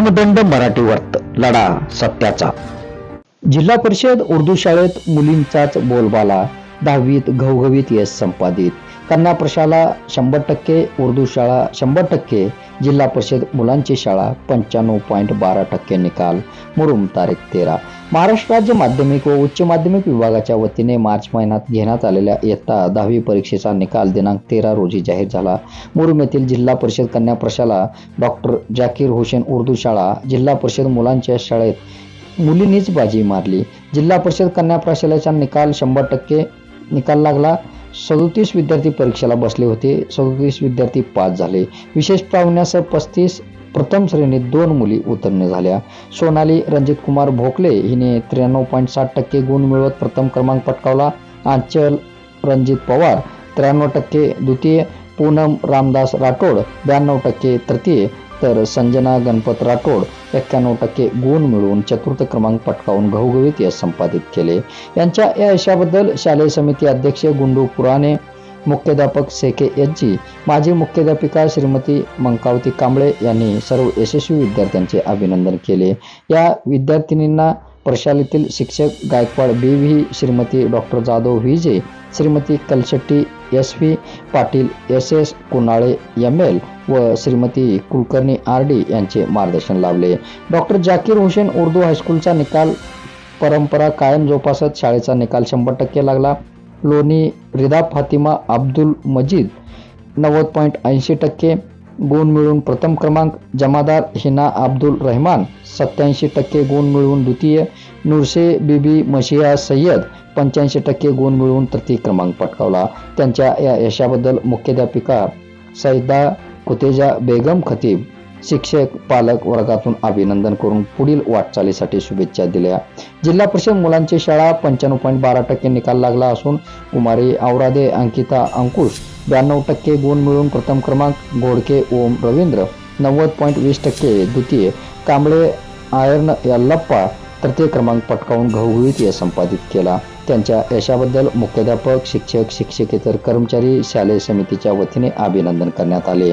दंड मराठी वर्त लढा सत्याचा. जिल्हा परिषद उर्दू शाळेत मुलींचाच बोलबाला. दहावीत घवघवीत यश संपादित. कन्या प्रशाला शंभर टक्के उर्दू शाळा शंभर टक्के जिल्हा परिषद मुलांची शाळा पंच्याण्णव पॉईंट बारा टक्के निकाल. मुरुम तारीख तेरा. महाराष्ट्र राज्य माध्यमिक व उच्च माध्यमिक विभागाच्या वतीने मार्च महिन्यात घेण्यात आलेल्या इयत्ता दहावी परीक्षेचा निकाल दिनांक तेरा रोजी जाहीर झाला. मुरुम येथील जिल्हा परिषद कन्या प्रशाला डॉक्टर जाकीर हुसेन उर्दू शाळा जिल्हा परिषद मुलांच्या शाळेत मुलींनीच बाजी मारली. जिल्हा परिषद कन्या प्रशालेचा निकाल शंभर टक्के निकाल लागला. सदोतीस विद्यार्थी परीक्षेला बसले होते. सदोतीस विद्यार्थी पास झाले. विशेष पाहुण्यासह पस्तीस प्रथम श्रेणीत दोन मुली उत्तीर्ण झाल्या. सोनाली रणजित कुमार भोकले हिने त्र्याण्णव पॉईंट साठ टक्के गुण मिळवत प्रथम क्रमांक पटकावला. आंचल रणजित पवार त्र्याण्णव टक्के द्वितीय पूनम रामदास राठोड ब्याण्णव टक्के तृतीय तर संजना गणपत राठोड एक्क्याण्णव टक्के गुण मिळवून चतुर्थ क्रमांक पटकावून घवघवीत यश संपादित केले. यांच्या या यशाबद्दल शालेय समिती अध्यक्ष गुंडू पुराणे मुख्याध्यापक सेके यांची माजी मुख्याध्यापिका श्रीमती मंकावती कांबळे यांनी सर्व यशस्वी विद्यार्थ्यांचे अभिनंदन केले. या विद्यार्थिनींना प्रशालेतील शिक्षक Gaikwad B V Shrimati doctor Jadhav V J Shrimati Kalshetti S V Patil S S Kunale M L व श्रीमती कुलकर्णी आर डी यांचे मार्गदर्शन लाभले. डॉक्टर जाकीर हुसेन उर्दू हायस्कूलचा निकाल परंपरा कायम जोपासत शाळेचा निकाल शंभर टक्के लागला. लोणी रिदा फातिमा अब्दुल मजीद नव्वद पॉईंट ऐंशी टक्के. गुण मिळवून प्रथम क्रमांक जमादार हिना अब्दुल रहमान सत्याऐंशी टक्के गुण मिळवून द्वितीय नुरसे बीबी मशिया सय्यद पंच्याऐंशी टक्के गुण मिळवून तृतीय क्रमांक पटकावला. त्यांच्या या यशाबद्दल मुख्याध्यापिका सैदा कुतेजा बेगम खतीब शिक्षक पालक वर्गातून अभिनंदन करून पुढील वाटचालीसाठी शुभेच्छा दिल्या. जिल्हा परिषद मुलांची शाळा पंच्याण्णव पॉईंट बारा टक्के निकाल लागला असून कुमारी औरादे अंकिता अंकुश ब्याण्णव टक्के गुण मिळवून प्रथम क्रमांक घोडके ओम रवींद्र नव्वद पॉईंट वीस टक्के द्वितीय कांबळे आयर्न यल्लप्पा तृतीय क्रमांक पटकावून घवघवीत यश संपादित केला. त्यांच्या यशाबद्दल मुख्याध्यापक शिक्षक शिक्षकेतर कर्मचारी शालेय समितीच्या वतीने अभिनंदन करण्यात आले.